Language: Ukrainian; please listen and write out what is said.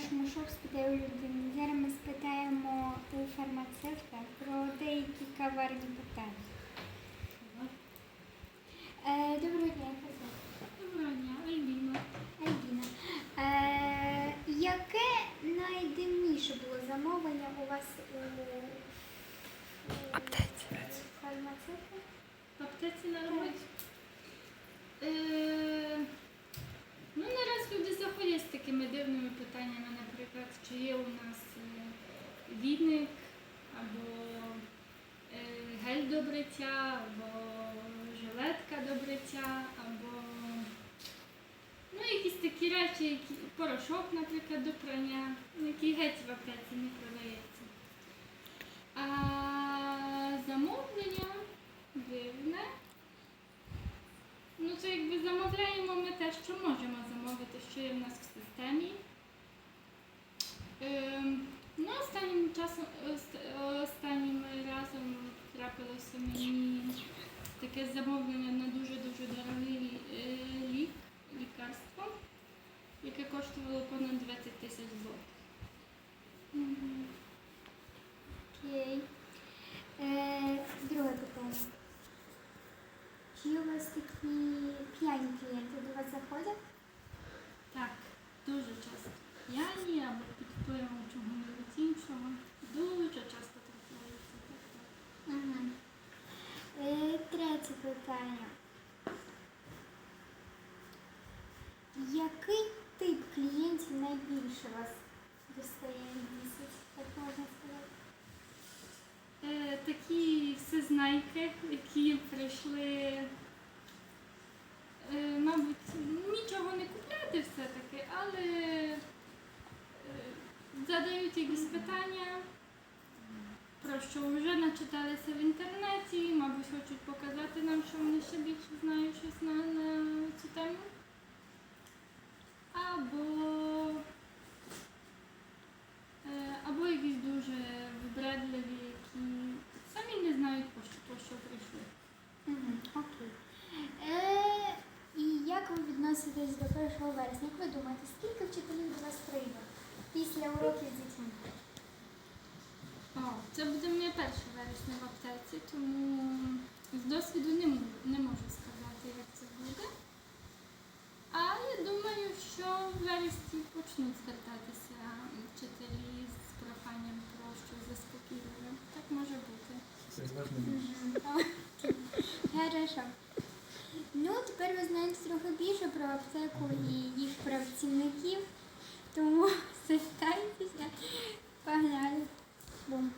нашому шоу спитаю людини. Зараз ми спитаємо у фармацевта про деякі каварні питання. Е, доброго дня, як? Доброго дня, Альбіна. Альбіна. Е, яке найдивніше було замовлення у вас у, у фармацевта? В аптеці на роботі. Е, ну, не раз люди заходять з такими дивними питаннями, наприклад, чи є у нас е, відник, або е, гель до бриття, або жилетка до бриття, або ну, якісь такі речі, які, порошок, наприклад, до прання, ну, який геть в аптеці не продається. А замовлення дивне. Ну, це якби замовляємо ми те, що можемо замовити, що є в нас в системі. Ем, ну, останнім часом, трапилося мені. Таке замовлення на дуже-дуже дорогий е, лік, лікарство, яке коштувало понад 20 тисяч злотих. Мгм. Окей. Е, друге питання. Чи у вас такі п'яні клієнти до вас заходять? Так, дуже часто. П'яні або під впливом чого-небудь іншого. Дуже часто трапляється. Так, так. Угу. Е, третє питання. Який тип клієнтів найбільше вас достає місяць, так можна сказати? Е, такі всезнайки, які прийшли, е, мабуть, нічого не купляти все-таки, але е, задають якісь питання, про що вже начиталися в інтернеті, мабуть, хочуть показати нам, що вони ще більше знають щось на, на цю тему. Або, е, або якісь дуже вибредливі, які самі не знають, по що, по що прийшли. Угу. Окей. Е, і як ви відноситесь до 1 вересня? Як ви думаєте, скільки вчителів до вас прийде після уроків з дітьми? О, це буде моє перше вересня в аптеці, тому з досвіду не, не можу сказати, як це буде. А я думаю, що в вересні почнуть звертатися вчителі з проханням про щось заспокійливе. Так може бути. Хорошо. Ну, тепер ви знаєте трохи більше про аптеку і їх працівників, тому залишайтеся. погнали. Бум.